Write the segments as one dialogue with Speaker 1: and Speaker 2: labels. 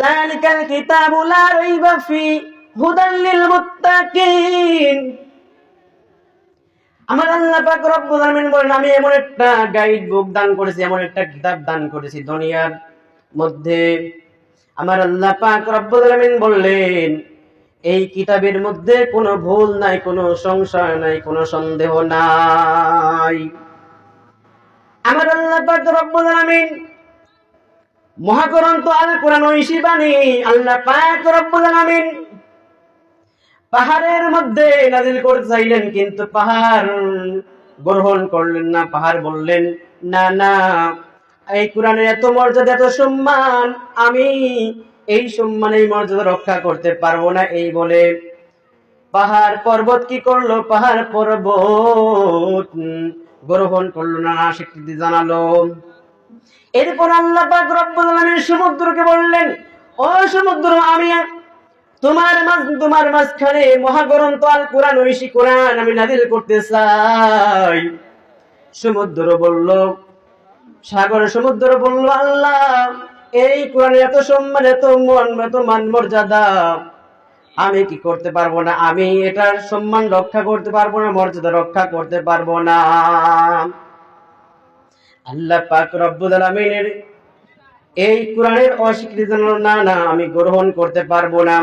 Speaker 1: যালিকাল কিতাবু লা রাইবা ফি লিল মুত্তাকিন। আমার আল্লাহ পাক রব্বুল আলামিন বলেন, আমি এমন একটা দান করেছি, এমন একটা কিতাব দান করেছি দুনিয়ার মধ্যে। আমার আল্লাহ পাক রব্বুল আলামিন বললেন, এই কিতাবের মধ্যে কোনো ভুল নাই, কোনো সংশয় নাই, কোনো সন্দেহ নাই। আমার আল্লাহ পাক রব্বুল আলামিন মহাগ্রন্থ আল কোরআন ঐশী বাণী, আল্লাহ রব্বুল পাহাড়ের মধ্যে নাজিল করতে চাইলেন কিন্তু পাহাড় গ্রহণ করলেন না, পাহাড় বললেন, না না, এই কোরআনের এত মর্যাদা, এত সম্মান, আমি এই সম্মান এই মর্যাদা রক্ষা করতে পারব না। এই বলে পাহাড় পর্বত কি করল? পাহাড় পর্বত গ্রহণ করল না, স্বীকৃতি জানালো। এরপর আল্লাহ পাক রব্বুল আলামিন সমুদ্রকে বললেন, ও সমুদ্র, আমি তোমার মাঝ, তোমার মাঝখানে মহাগ্রন্থ আল কোরআন ঐশী কোরআন আমি নাজিল করতে চাই। সমুদ্র বলল, সাগর সমুদ্র বলল, আল্লাহ, এই কোরআনে এত সম্মান, এত মন, এত মান মর্যাদা, আমি কি করতে পারব না? আমি এটার সম্মান রক্ষা করতে পারব না, মর্যাদা রক্ষা করতে পারব না। আল্লাহ পাক রব্বুল আলমিনের এই কোরআনের অস্বীকৃতি না না, আমি গ্রহণ করতে পারব না।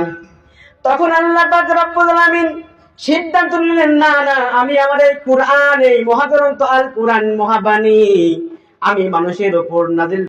Speaker 1: তখন আল্লাহ পাক রব্বুল আলমিন সিদ্ধান্ত নিলেন, না না, আমি আমার এই কোরআন, এই মহাগ্রন্থ আল কোরআন মহাবাণী, আমি মানুষের ওপর নাজিল